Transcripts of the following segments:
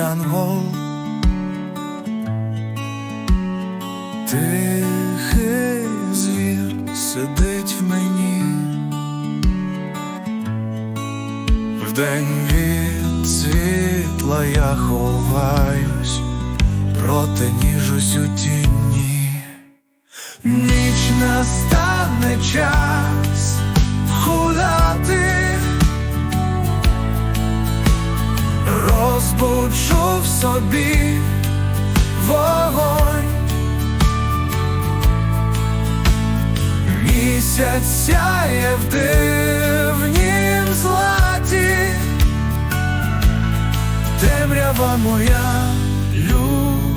янгол, тихий звір сидить в мені, вдень від світла я ховаюсь, проте ніжусь у тіні, ніч настане час Розбуджу в собі вогонь, місяць сяє в дивнім златі, темрява моя любов.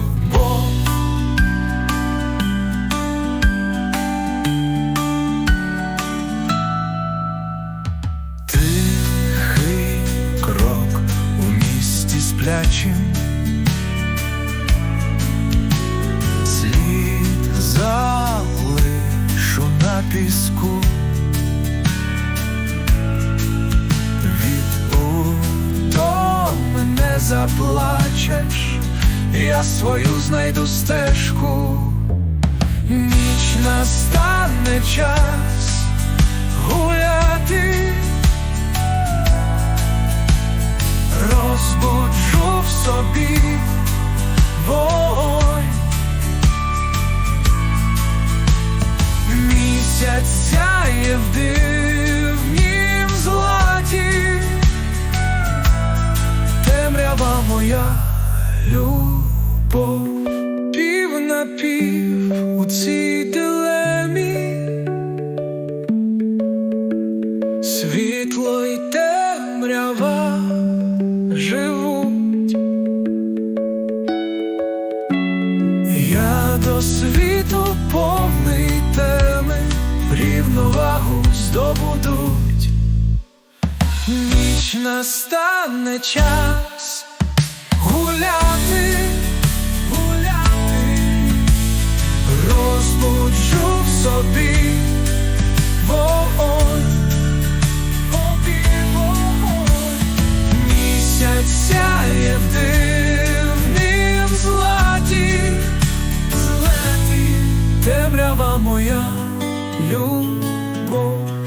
Місті сплячим, слід залишу на піску, від утоми не заплачеш, я свою знайду стежку, ніч настане час гуляти. В собі. Вогонь. Місяць сяє в дивнім златі, темрява моя любов, світу повний теми, рівновагу здобудуть. Ніч настане час гуляти, моя любов.